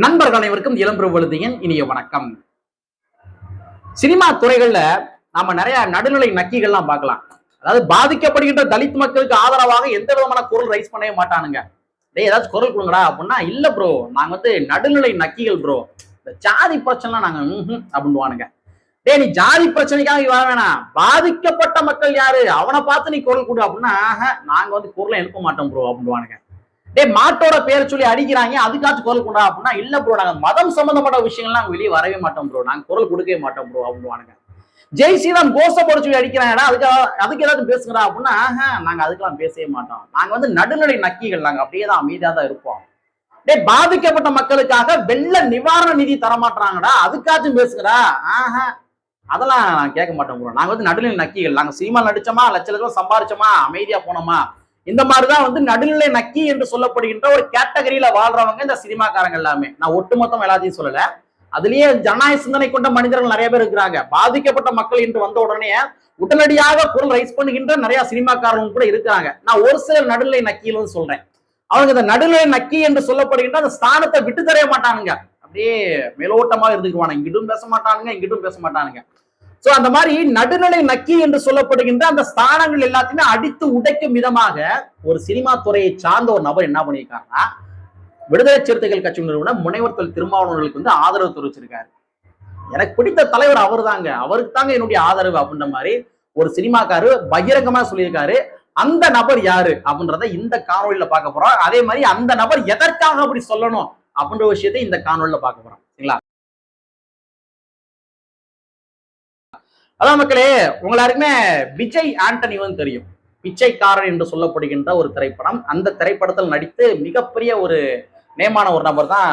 நண்பர்கள் அனைவருக்கும் இளம்பெரு விழுதியின் இனிய வணக்கம். சினிமா துறைகள்ல நாம நிறைய நடுநிலை நக்கிகள்லாம் பார்க்கலாம். அதாவது பாதிக்கப்படுகின்ற தலித் மக்களுக்கு ஆதரவாக எந்த விதமான குரல் ரைஸ் பண்ணவே மாட்டானுங்க. டேய் ஏதாச்சும் குரல் கொடுங்கடா அப்படின்னா இல்ல ப்ரோ நாங்க வந்து நடுநிலை நக்கிகள் ப்ரோ இந்த ஜாதி பிரச்சனைலாம் நாங்க அப்படின்வானுங்க அப்படின்னுவானுங்க. நீ ஜாதி பிரச்சனைக்காக வர வேணாம். பாதிக்கப்பட்ட மக்கள் யாரு? அவனை பார்த்து நீ குரல் கொடு அப்படின்னா நாங்க வந்து குரலை எழுப்ப மாட்டோம் ப்ரோ அப்படின்னுவானுங்க. டேய் மாட்டோட பேர் சொல்லி அடிக்கிறாங்க அதுக்காச்சும் குரல் கொடுறா அப்படின்னா இல்ல ப்ரோ நாங்க மதம் சம்பந்தப்பட்ட விஷயங்கள்லாம் வெளியே வரவே மாட்டோம் ப்ரோ நாங்க குரல் கொடுக்கவே மாட்டோம் ப்ரோ அப்படின்னு ஜெய் ஸ்ரீராம் கோஷப்பட சொல்லி அடிக்கிறாங்கடா அதுக்கு அதுக்கு ஏதாவது பேசுங்கடா அப்படின்னா ஆஹா, நாங்க அதுக்கெல்லாம் பேசவே மாட்டோம். நாங்க வந்து நடுநிலை நக்கிகள் நாங்க அப்படியே தான் அமைதியா தான் இருப்போம். டேய் பாதிக்கப்பட்ட மக்களுக்காக வெள்ள நிவாரண நிதி தரமாட்டாங்கடா அதுக்காச்சும் பேசுங்கடா. ஆஹா அதெல்லாம் நான் கேட்க மாட்டோம் ப்ரோ நாங்க வந்து நடுநிலை நக்கிகள். நாங்க சினிமா நடிச்சோமா லட்ச லட்சம் சம்பாரிச்சோமா அமைதியா போனோமா இந்த மாதிரிதான் வந்து நடுநிலை நக்கி என்று சொல்லப்படுகின்ற ஒரு கேட்டகரியில வாழ்றவங்க இந்த சினிமாக்காரங்க எல்லாமே. நான் ஒட்டுமொத்தம் எல்லாத்தையும் சொல்லல. அதுலயே ஜனநாயக சிந்தனை கொண்ட மனிதர்கள் நிறைய பேர் இருக்கிறாங்க. பாதிக்கப்பட்ட மக்கள் என்று வந்த உடனே உடனடியாக குரல் ரைஸ் பண்ணுகின்ற நிறைய சினிமாக்காரங்களும் கூட இருக்கிறாங்க. நான் ஒரு சில நடுநிலை நக்கியிலும் சொல்றேன். அவங்க இந்த நடுநிலை நக்கி என்று சொல்லப்படுகின்ற அந்த ஸ்தானத்தை விட்டு தரைய மாட்டானுங்க. அப்படியே மேலோட்டமா இருந்துக்குவானுங்க. இங்கிட்டும் பேச மாட்டானுங்க இங்கிட்டும் பேச மாட்டானுங்க. சோ அந்த மாதிரி நடுநிலை நக்கி என்று சொல்லப்படுகின்ற அந்த ஸ்தானங்கள் எல்லாத்தையுமே அடித்து உடைக்கும் விதமாக ஒரு சினிமா துறையை சார்ந்த ஒரு நபர் என்ன பண்ணியிருக்காருன்னா விடுதலை சிறுத்தைகள் கட்சி நிறுவனம் முனைவர் தொல் திருமாவளவர்களுக்கு வந்து ஆதரவு தெரிவிச்சிருக்காரு. எனக்கு பிடித்த தலைவர் அவர் தாங்க அவருக்கு தாங்க என்னுடைய ஆதரவு அப்படின்ற மாதிரி ஒரு சினிமாக்காரு பகிரங்கமா சொல்லியிருக்காரு. அந்த நபர் யாரு அப்படின்றத இந்த காணொலியில பார்க்க போறோம். அதே மாதிரி அந்த நபர் எதற்காக அப்படி சொல்லணும் அப்படின்ற விஷயத்தை இந்த காணொலியில பார்க்க போறோம். அதான் மக்களே உங்களாருக்குமே விஜய் ஆண்டனி வந்து தெரியும். பிச்சைக்காரன் என்று சொல்லப்படுகின்ற ஒரு திரைப்படம். அந்த திரைப்படத்தில் நடித்து மிகப்பெரிய ஒரு நேமான ஒரு நபர் தான்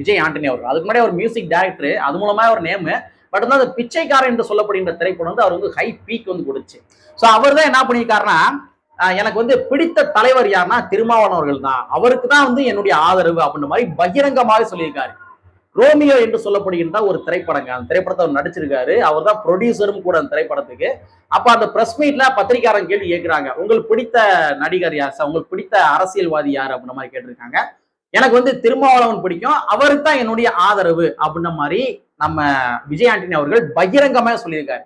விஜய் ஆண்டனி அவர்கள். அதுக்கு முன்னாடி ஒரு மியூசிக் டைரக்டர் அது மூலமாக ஒரு நேமு பட் வந்து அந்த பிச்சைக்காரன் என்று சொல்லப்படுகின்ற திரைப்படம் வந்து அவர் வந்து ஹை பீக் வந்து கொடுச்சு ஸோ அவர் தான் என்ன பண்ணியிருக்காருன்னா எனக்கு வந்து பிடித்த தலைவர் யாருன்னா திருமாவளவன் அவர்கள் தான். அவருக்கு தான் வந்து என்னுடைய ஆதரவு அப்படின்ற மாதிரி பகிரங்கமாக சொல்லியிருக்காரு. ரோமியோ என்று சொல்லப்படுகின்ற ஒரு திரைப்படங்க. அந்த திரைப்படத்தை அவர் நடிச்சிருக்காரு. அவர் தான் ப்ரொடியூசரும் கூட அந்த திரைப்படத்துக்கு. அப்ப அந்த பிரஸ் மீட்ல பத்திரிக்காரன் கேள்வி கேட்கிறாங்க உங்களுக்கு பிடித்த நடிகர் யார் சார்? உங்களுக்கு பிடித்த அரசியல்வாதி யார்? அப்படின்ற மாதிரி கேட்டிருக்காங்க. எனக்கு வந்து திருமாவளவன் பிடிக்கும். அவருக்கு தான் என்னுடைய ஆதரவு அப்படின்ற மாதிரி நம்ம விஜய் ஆண்டனி அவர்கள் பகிரங்கமாக சொல்லியிருக்காரு.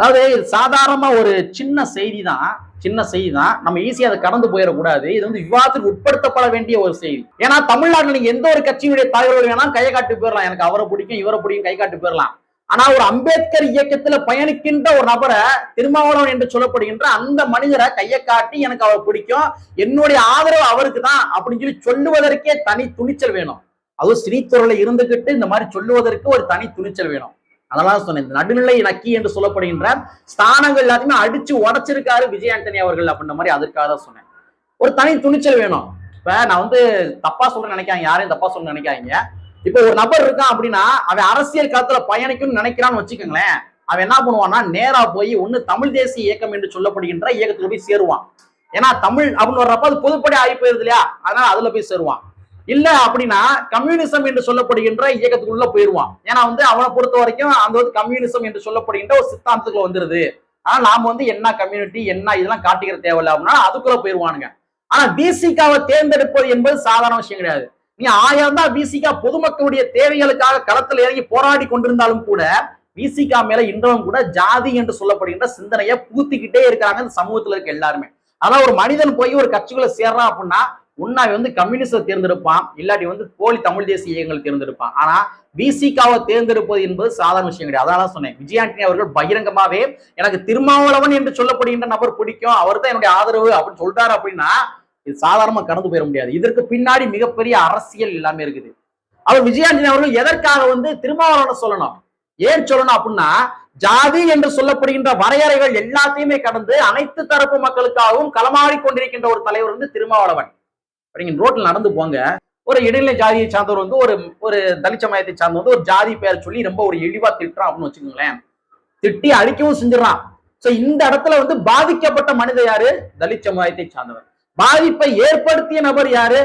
அதாவது இது சாதாரணமா ஒரு சின்ன செய்தி தான் சின்ன செய்தி தான் நம்ம ஈஸியாக அதை கடந்து போயிடக்கூடாது. இது வந்து விவாதத்துக்கு உட்படுத்தப்பட வேண்டிய ஒரு செய்தி. ஏன்னா தமிழ்நாட்டில் நீங்கள் எந்த ஒரு கட்சியுடைய தலைவர்கள் வேணாலும் கையை காட்டி போயிடலாம். எனக்கு அவரை பிடிக்கும் இவரை பிடிக்கும் கை காட்டி போயிடலாம். ஆனா ஒரு அம்பேத்கர் இயக்கத்துல பயணிக்கின்ற ஒரு நபரை திருமாவளவன் என்று சொல்லப்படுகின்ற அந்த மனிதரை கையை காட்டி எனக்கு அவர் பிடிக்கும். என்னுடைய ஆதரவு அவருக்கு தான் அப்படின்னு சொல்லி சொல்லுவதற்கே தனி துணிச்சல் வேணும். அதுவும் ஸ்ரீத்துறையில இருந்துகிட்டு இந்த மாதிரி சொல்லுவதற்கு ஒரு தனி துணிச்சல் வேணும். அதெல்லாம் சொன்னேன். இந்த நடுநிலை நக்கி என்று சொல்லப்படுகின்ற ஸ்தானங்கள் எல்லாத்தையுமே அடிச்சு உடைச்சிருக்காரு விஜய் ஆண்டனி அவர்கள் அப்படின்ற மாதிரி அதற்காக தான் சொன்னேன். ஒரு தனி துணிச்சல் வேணும். இப்ப நான் வந்து தப்பா சொல்றேன்னு நினைக்காங்க யாரையும் தப்பா சொல்ல நினைக்காதீங்க. இப்ப ஒரு நபர் இருக்கான் அப்படின்னா அவன் அரசியல் காலத்துல பயணிக்கணும்னு நினைக்கிறான்னு வச்சுக்கோங்களேன். அவன் என்ன பண்ணுவான்னா நேரா போய் ஒண்ணு தமிழ் தேசிய இயக்கம் என்று சொல்லப்படுகின்ற இயக்கத்துல போய் சேருவான். ஏன்னா தமிழ் அப்படின்னு வர்றப்ப அது பொதுப்படி ஆகி போயிருது இல்லையா? அதனால அதுல போய் சேருவான். இல்ல அப்படின்னா கம்யூனிசம் என்று சொல்லப்படுகின்ற இயக்கத்துக்குள்ள போயிருவான் ஏன்னா வந்து அவனை பொறுத்த வரைக்கும் அந்த வந்து கம்யூனிசம் என்று சொல்லப்படுகின்ற ஒரு சித்தாந்தத்துக்குள்ள வந்துருது. ஆனா நாம வந்து என்ன கம்யூனிட்டி என்ன இதெல்லாம் காட்டிக்கிற தேவையில்ல அப்படின்னா அதுக்குள்ள போயிருவானுங்க ஆனா பிசிகாவை தேர்ந்தெடுப்பது என்பது சாதாரண விஷயம் கிடையாது. நீ ஆயிரம் தான் பிசிகா பொதுமக்களுடைய தேவைகளுக்காக களத்தில் இறங்கி போராடி கொண்டிருந்தாலும் கூட பிசிகா மேல இன்றவங்க கூட ஜாதி என்று சொல்லப்படுகின்ற சிந்தனையை பூத்திக்கிட்டே இருக்காங்க இந்த சமூகத்துல இருக்க எல்லாருமே. அதான் ஒரு மனிதன் போய் ஒரு கட்சிக்குள்ள சேர்றான் அப்படின்னா உன்னா வந்து கம்யூனிஸ்ட தேர்ந்தெடுப்பான் இல்லாட்டி வந்து போலி தமிழ் தேசிய இயக்கங்கள் தேர்ந்தெடுப்பான். ஆனா பிசிகாவை தேர்ந்தெடுப்பது என்பது சாதாரண விஷயம் கிடையாது. அதான் சொன்னேன். விஜயாண்டனி அவர்கள் பகிரங்கமாவே எனக்கு திருமாவளவன் என்று சொல்லப்படுகின்ற நபர் பிடிக்கும். அவர் தான் என்னுடைய ஆதரவு அப்படின்னு சொல்லிட்டாரு அப்படின்னா இது சாதாரணமா கடந்து போயிட முடியாது. இதற்கு பின்னாடி மிகப்பெரிய அரசியல் எல்லாமே இருக்குது. அவர் விஜயாண்டனி அவர்கள் எதற்காக வந்து திருமாவளவனை சொல்லணும்? ஏன் சொல்லணும் அப்படின்னா ஜாதி என்று சொல்லப்படுகின்ற வரையறைகள் எல்லாத்தையுமே கடந்து அனைத்து தரப்பு மக்களுக்காகவும் களமாடி கொண்டிருக்கின்ற ஒரு தலைவர் வந்து திருமாவளவன். நீங்க ரோட்ல நடந்து போங்க. ஒரு இடைநிலை ஜாதியை சார்ந்தவர் வந்து ஒரு ஒரு தலித் சமயத்தை சார்ந்தவர் வந்து ஒரு ஜாதி பேர் சொல்லி ரொம்ப ஒரு இழிவா திட்டுறான் அப்படின்னு வச்சுக்கோங்களேன். திட்டி அழிக்கவும் செஞ்சிடறான். சோ இந்த இடத்துல வந்து பாதிக்கப்பட்ட மனிதர் யாரு? தலித் சமுதாயத்தை சார்ந்தவர். பாதிப்பை ஏற்படுத்திய நபர் யாரு?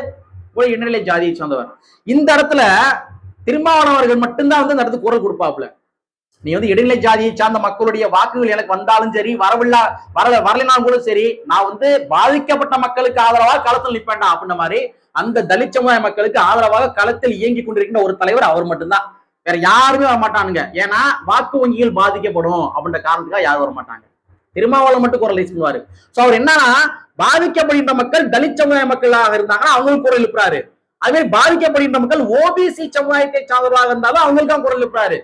ஒரு இடைநிலை ஜாதியை சார்ந்தவர். இந்த இடத்துல திருமாவளவர்கள் மட்டும்தான் வந்து இந்த இடத்துக்கு குரல் கொடுப்பாப்புல. நீ வந்து இடைநிலை ஜாதியை சார்ந்த மக்களுடைய வாக்குகள் எனக்கு வந்தாலும் சரி வரவில்லா வரல வரலைனாலும் கூட சரி நான் வந்து பாதிக்கப்பட்ட மக்களுக்கு ஆதரவாக களத்தில் நிப்பேன்டா அப்படின்ற மாதிரி அந்த தலித் சமுதாய மக்களுக்கு ஆதரவாக களத்தில் இயங்கி கொண்டிருக்கின்ற ஒரு தலைவர் அவர் மட்டும்தான். வேற யாருமே வர மாட்டானுங்க ஏன்னா வாக்கு வங்கிகள் பாதிக்கப்படும் அப்படின்ற காரணத்துக்காக யாரும் வர மாட்டாங்க திருமாவளவன் மட்டும் குரல் ரைஸ் பண்ணுவாரு. சோ அவர் என்னன்னா பாதிக்கப்படுகின்ற மக்கள் தலித் சமுதாய மக்களாக இருந்தாங்கன்னா அவங்களுக்கு குரல் எழுப்புறாரு. அதே மாதிரி பாதிக்கப்படுகின்ற மக்கள் ஓபிசி சமுதாயத்தை சார்ந்தவர்களாக இருந்தாலும் அவங்களுக்கும் குரல் எழுப்புறாரு.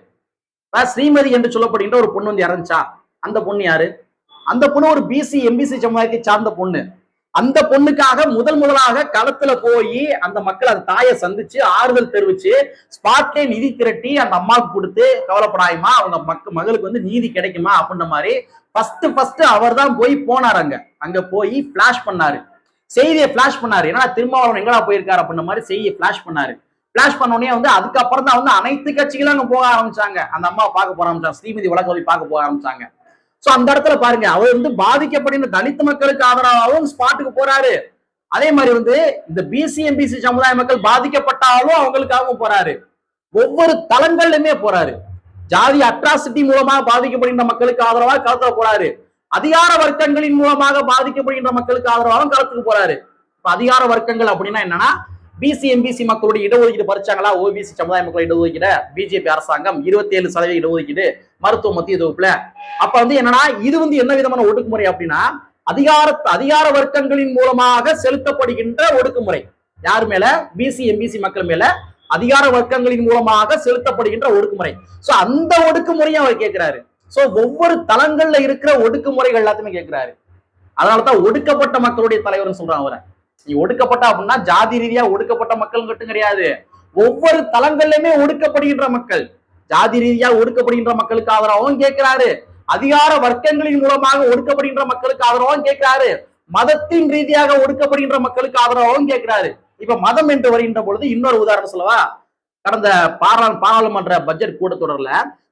ஸ்ரீமதி என்று சொல்லப்படுகின்ற ஒரு பொண்ணு வந்து இறந்துச்சா? அந்த பொண்ணு யாரு? அந்த பொண்ணு ஒரு பிசி எம்பிசி சமுதாயத்தை சார்ந்த பொண்ணு. அந்த பொண்ணுக்காக முதல் முதலாக களத்துல போய் அந்த மக்கள் அந்த தாயை சந்திச்சு ஆறுதல் தெரிவிச்சு ஸ்பாட்லே நிதி திரட்டி அந்த அம்மாவுக்கு கொடுத்து கவலைப்படாயுமா அவங்க மக்க மகளுக்கு வந்து நீதி கிடைக்குமா அப்படின்ற மாதிரி ஃபர்ஸ்ட் ஃபர்ஸ்ட் அவர் தான் போய் போனார் அங்க. அங்க போய் பிளாஷ் பண்ணாரு. செய்தியை பிளாஷ் பண்ணாரு. ஏன்னா திருமாவளவன் எங்கடா போயிருக்காரு அப்படின்ற மாதிரி செய்தியை பிளாஷ் பண்ணாரு. பிளாஷ் பண்ண உடனே வந்து அதுக்கப்புறம் தான் வந்து அனைத்து கட்சிகளும் அங்கே போக ஆரம்பிச்சாங்க. அந்த அம்மா பார்க்க போக ஆரம்பிச்சாங்க. ஸ்ரீமதி வழக்கவி பார்க்க போக ஆரம்பிச்சாங்க. ஸோ அந்த இடத்துல பாருங்க அவர் வந்து பாதிக்கப்படுகிற தலித் மக்களுக்கு ஆதரவாகவும் ஸ்பாட்டுக்கு போறாரு. அதே மாதிரி வந்து இந்த பிசி எம்பிசி சமுதாய மக்கள் பாதிக்கப்பட்டாலும் அவங்களுக்காகவும் போறாரு. ஒவ்வொரு தளங்கள்லயுமே போறாரு. ஜாதி அட்ராசிட்டி மூலமாக பாதிக்கப்படுகின்ற மக்களுக்கு ஆதரவாக களத்துல போறாரு. அதிகார வர்க்கங்களின் மூலமாக பாதிக்கப்படுகின்ற மக்களுக்கு ஆதரவாகவும் களத்துக்கு போறாரு. இப்ப அதிகார வர்க்கங்கள் அப்படின்னா என்னன்னா பிசி எம்பிசி மக்களுடைய இடஒதுக்கீடு பறிச்சாங்களா ஓபிசி சமுதாய மக்கள் இடஒதுக்கீடு? பிஜேபி அரசாங்கம் இருபத்தி ஏழு சதவீத இடஒதுக்கீடு மருத்துவ மத்திய தொகுப்புல. அப்ப வந்து என்னன்னா இது வந்து என்ன விதமான ஒடுக்குமுறை அப்படின்னா அதிகார அதிகார வர்க்கங்களின் மூலமாக செலுத்தப்படுகின்ற ஒடுக்குமுறை. யார் மேல? பிசி எம்பிசி மக்கள் மேல அதிகார வர்க்கங்களின் மூலமாக செலுத்தப்படுகின்ற ஒடுக்குமுறை. சோ அந்த ஒடுக்குமுறையும் அவர் கேட்கிறாரு. சோ ஒவ்வொரு தளங்கள்ல இருக்கிற ஒடுக்குமுறைகள் எல்லாத்தையுமே கேட்கிறாரு. அதனாலதான் ஒடுக்கப்பட்ட மக்களுடைய தலைவர்னு சொல்றான் அவரை. நீ ஒடுக்கப்பட்ட அப்படின்னா ஜாதி ரீதியா ஒடுக்கப்பட்ட மக்கள் மட்டும் கிடையாது. ஒவ்வொரு தளங்கள்லயுமே ஒடுக்கப்படுகின்ற மக்கள். ஜாதி ரீதியா ஒடுக்கப்படுகின்ற மக்களுக்கு ஆதரவும் கேட்கிறாரு. அதிகார வர்க்கங்களின் மூலமாக ஒடுக்கப்படுகின்ற மக்களுக்கு ஆதரவும் கேட்கிறாரு. மதத்தின் ரீதியாக ஒடுக்கப்படுகின்ற மக்களுக்கு ஆதரவாகவும் கேட்கிறாரு. இப்ப மதம் என்று வருகின்ற பொழுது இன்னொரு உதாரணம் சொல்லவா? கடந்த பாரா பாராளுமன்ற பட்ஜெட் கூட்டத்தொடர்ல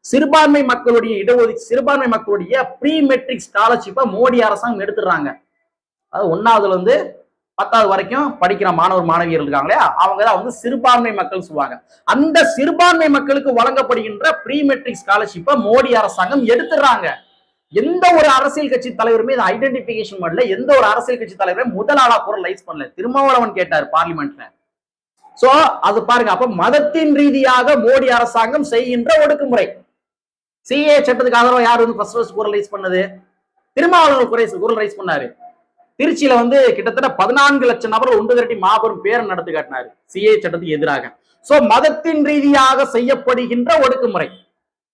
சிறுபான்மை மக்களுடைய இடஒதுக்கீடு சிறுபான்மை மக்களுடைய ப்ரீ மெட்ரிக் ஸ்காலர்ஷிப்பை மோடி அரசாங்கம் எடுத்துடுறாங்க. அது ஒன்னாவதுல இருந்து பத்தாவது வரைக்கும் படிக்கிற மாணவர் மாணவியர் இருக்காங்களே அவங்க தான் வந்து சிறுபான்மை மக்கள் சொல்லுவாங்க. அந்த சிறுபான்மை மக்களுக்கு வழங்கப்படுகின்ற ப்ரீ மெட்ரிக் ஸ்காலர்ஷிப்பை மோடி அரசாங்கம் எடுத்துடுறாங்க. எந்த ஒரு அரசியல் கட்சி தலைவருமே இதை ஐடென்டிபிகேஷன் பண்ணல. எந்த ஒரு அரசியல் கட்சி தலைவருமே முதல் ஆளா லைஸ் பண்ணல. திருமாவளவன் கேட்டார் பார்லிமெண்ட்ல சோ அது பாருங்க அப்ப மதத்தின் ரீதியாக மோடி அரசாங்கம் செய்கின்ற ஒடுக்குமுறை. சிஏ சட்டத்துக்கு ஆதரவா யார் வந்து ஃபர்ஸ்ட் ஃபர்ஸ்ட் குரல் ரைஸ் பண்ணது? திருமாவளவன் குறை குரல் ரைஸ் பண்ணாரு. திருச்சியில வந்து கிட்டத்தட்ட பதினான்கு லட்சம் நபர்கள் ஒன்று திரட்டி மாபெரும் பேரம் நடத்தி காட்டினாரு. சிஏ சட்டத்துக்கு எதிராக. சோ மதத்தின் ரீதியாக செய்யப்படுகின்ற ஒடுக்குமுறை.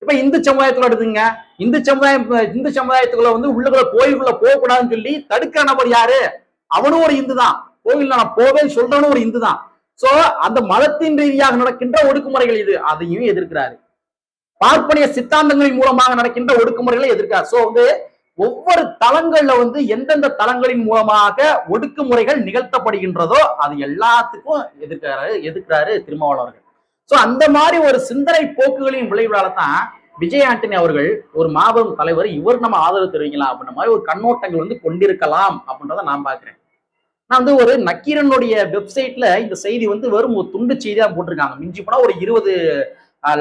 இப்ப இந்து சமுதாயத்துல எடுத்துங்க. இந்து சமுதாயம் இந்து சமுதாயத்துக்குள்ள வந்து உள்ளுக்குள்ள கோயிலுக்குள்ள போக கூடாதுன்னு சொல்லி தடுக்கிற நபர் யாரு? அவனும் ஒரு இந்து தான். கோவில் நான் போவேன்னு சொல்றவனும் ஒரு இந்து தான். சோ அந்த மதத்தின் ரீதியாக நடக்கின்ற ஒடுக்குமுறைகள் இது. அதையும் எதிர்க்கிறாரு. பார்ப்பனிய சித்தாந்தங்களின் மூலமாக நடக்கின்ற ஒடுக்குமுறைகளை எதிர்க்கிறார். சோ வந்து ஒவ்வொரு தளங்கள்ல வந்து எந்தெந்த தளங்களின் மூலமாக ஒடுக்குமுறைகள் நிகழ்த்தப்படுகின்றதோ அது எல்லாத்துக்கும் எதிர்க்கிறாரு எதிர்க்கிறாரு திருமாவளவர்கள் சோ அந்த மாதிரி ஒரு சிந்தனை போக்குகளின் விளைவுகளால தான் விஜய் ஆண்டனி அவர்கள் ஒரு மாபெரும் தலைவர் இவர் நம்ம ஆதரவு தெரிவிக்கலாம் அப்படின்ற மாதிரி ஒரு கண்ணோட்டங்கள் வந்து கொண்டிருக்கலாம் அப்படின்றத நான் பாக்குறேன் நான் வந்து ஒரு நக்கீரனுடைய வெப்சைட்ல இந்த செய்தி வந்து வெறும் ஒரு துண்டு செய்தியா போட்டிருக்காங்க. மிஞ்சி போனா ஒரு இருபது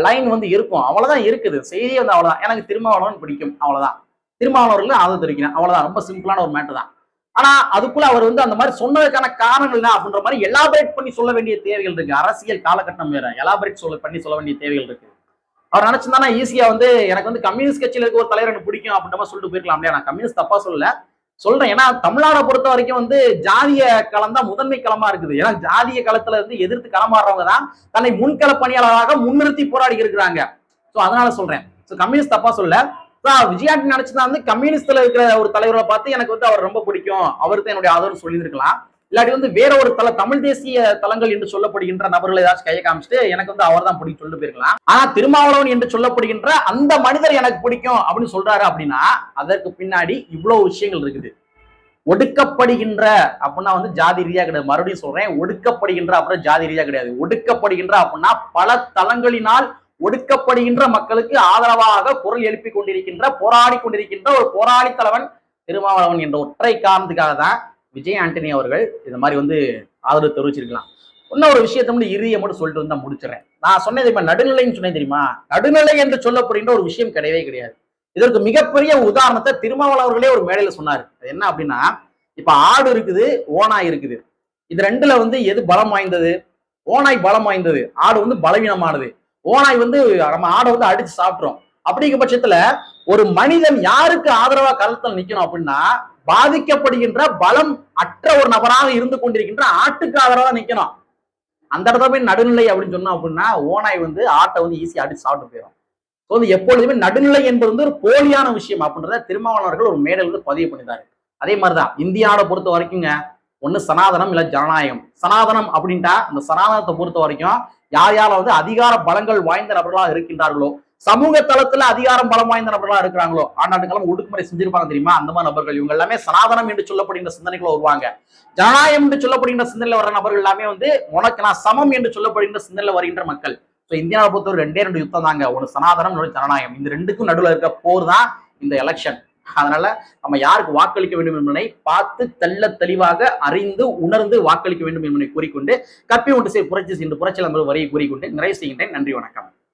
லைன் வந்து இருக்கும். அவ்வளவுதான் இருக்குது. செய்தி வந்து அவ்வளவுதான். எனக்கு திருமாவளவன் பிடிக்கும். அவ்வளவுதான். திருமாவளவர்கள் ஆதரவு தெரிவிக்கிறேன். அவ்வளவுதான். ரொம்ப சிம்பிளான ஒரு மேட்டர் தான். ஆனா அதுக்குள்ள அவர் வந்து அந்த மாதிரி சொன்னதுக்கான காரணங்கள் என்ன அப்படின்ற மாதிரி எலாபரேட் பண்ணி சொல்ல வேண்டிய தேவைகள் இருக்கு. அரசியல் காலகட்டம் வேற. எலாபரேட் சொல்ல பண்ணி சொல்ல வேண்டிய தேவைகள் இருக்கு. அவர் நினைச்சிருந்தானா ஈஸியா வந்து எனக்கு வந்து கம்யூனிஸ்ட் கட்சியில இருக்க ஒரு தலைவர் எனக்கு பிடிக்கும் அப்படின்ற மாதிரி சொல்லிட்டு போயிருக்கலாம். இல்லையா நான் கம்யூனிஸ்ட் தப்பா சொல்லல. சொல்றேன். ஏன்னா தமிழ்நாடை பொறுத்த வரைக்கும் வந்து ஜாதிய களம் தான் முதன்மை களமா இருக்குது. ஏன்னா ஜாதிய களத்துல இருந்து எதிர்த்து களமாடுறவங்க தான் தன்னை முன்கள பணியாளராக முன்னிறுத்தி போராடி இருக்கிறாங்க சோ அதனால சொல்றேன். சோ கம்யூனிஸ்ட் தப்பா சொல்ல விஜயாண்டி நினைச்சதா வந்து கம்யூனிஸ்ட்ல இருக்கிற ஒரு தலைவரை பார்த்து எனக்கு வந்து அவர் ரொம்ப பிடிக்கும். அவருக்கு என்னுடைய ஆதரவு சொல்லியிருக்கலாம் இல்லாட்டி வந்து வேற ஒரு தல தமிழ் தேசிய தலங்கள் என்று சொல்லப்படுகின்ற நபர்களை ஏதாச்சும் கையை காமிச்சிட்டு எனக்கு வந்து அவர் தான் பிடிக்கும் சொல்லிட்டு போயிருக்கலாம். ஆனா திருமாவளவன் என்று சொல்லப்படுகின்ற அந்த மனிதர் எனக்கு பிடிக்கும் அப்படின்னு சொல்றாரு அப்படின்னா அதற்கு பின்னாடி இவ்வளவு விஷயங்கள் இருக்குது. ஒடுக்கப்படுகின்ற அப்படின்னா வந்து ஜாதி ரீதியா கிடையாது. மறுபடியும் சொல்றேன் ஒடுக்கப்படுகின்ற அப்புறம் ஜாதி ரீதியா கிடையாது. ஒடுக்கப்படுகின்ற அப்படின்னா பல தலங்களினால் ஒடுக்கப்படுகின்ற மக்களுக்கு ஆதரவாக குரல் எழுப்பி கொண்டிருக்கின்ற போராடி கொண்டிருக்கின்ற ஒரு போராளி தலைவன் திருமாவளவன் என்ற ஒற்றை காரணத்துக்காக தான் விஜய் ஆண்டனி அவர்கள் இந்த மாதிரி வந்து ஆதரவு தெரிவிச்சிருக்கலாம். இன்னும் ஒரு விஷயத்த மட்டும் இறுதியை மட்டும் சொல்லிட்டு வந்து நான் முடிச்சிடறேன். நான் சொன்னது இப்ப நடுநிலைன்னு சொன்னேன் தெரியுமா? நடுநிலை என்று சொல்லப்படுகின்ற ஒரு விஷயம் கிடையவே கிடையாது. இதற்கு மிகப்பெரிய உதாரணத்தை திருமாவளவர்களே ஒரு மேடையில சொன்னார். அது என்ன அப்படின்னா இப்ப ஆடு இருக்குது ஓனாய் இருக்குது. இது ரெண்டுல வந்து எது பலம் வாய்ந்தது? ஓனாய் பலம் வாய்ந்தது. ஆடு வந்து பலவீனமானது. ஓனாய் வந்து நம்ம ஆடை வந்து அடிச்சு சாப்பிட்றோம் அப்படிங்கிற பட்சத்துல ஒரு மனிதன் யாருக்கு ஆதரவா களத்தில் நிக்கணும் அப்படின்னா பாதிக்கப்படுகின்ற பலம் அற்ற ஒரு நபராக இருந்து கொண்டிருக்கின்ற ஆட்டுக்கு ஆதரவா நிக்கணும். அந்த இடத்துல போய் நடுநிலை அப்படின்னு சொன்னோம் அப்படின்னா ஓனாய் வந்து ஆட்டை வந்து ஈஸியா அடிச்சு சாப்பிட்டு போயிடும் ஸோ வந்து எப்பொழுதுமே நடுநிலை என்பது வந்து ஒரு போலியான விஷயம் அப்படின்றத திருமாவளவர்கள் ஒரு மேடல் வந்து பதிவு பண்ணிட்டாரு. அதே மாதிரிதான் இந்தியாவை பொறுத்த வரைக்குங்க ஒண்ணு சனாதனம் இல்ல ஜனநாயகம். சனாதனம் அப்படின்ட்டா அந்த சனாதனத்தை பொறுத்த வரைக்கும் யார் யார் வந்து அதிகார பலங்கள் வாய்ந்த நபர்களாக இருக்கின்றார்களோ சமூக தளத்துல அதிகாரம் பலம் வாய்ந்த நபர்களா இருக்கிறாங்களோ ஆண்டாண்டு காலம் ஒடுக்குமுறை செஞ்சிருப்பாங்க தெரியுமா? அந்த மாதிரி நபர்கள். இவங்க எல்லாமே சனாதனம் என்று சொல்லப்படுகின்ற சிந்தனைகளை வருவாங்க. ஜனநாயகம் என்று சொல்லப்படுகின்ற சிந்தனையில வர நபர்கள் எல்லாமே வந்து உனக்கு நான் சமம் என்று சொல்லப்படுகின்ற சிந்தனையில வருகின்ற மக்கள். ஸோ இந்தியாவை பொறுத்தவரை ரெண்டே ரெண்டு யுத்தம் தாங்க. ஒன்று சனாதனம் இன்னொரு ஜனநாயகம். இந்த ரெண்டுக்கும் நடுவில் இருக்க போர் தான் இந்த எலெக்ஷன் அதனால நம்ம யாருக்கு வாக்களிக்க வேண்டும் என்பதை பார்த்து தெல்ல தெளிவாக அறிந்து உணர்ந்து வாக்களிக்க வேண்டும் என்பதை கூறிக்கொண்டு கப்பி ஒன்று செய் புரட்சி சென்று புரட்சி நம்பர் வரியை கூறிக்கொண்டு நிறைவு செய்கின்றேன். நன்றி வணக்கம்.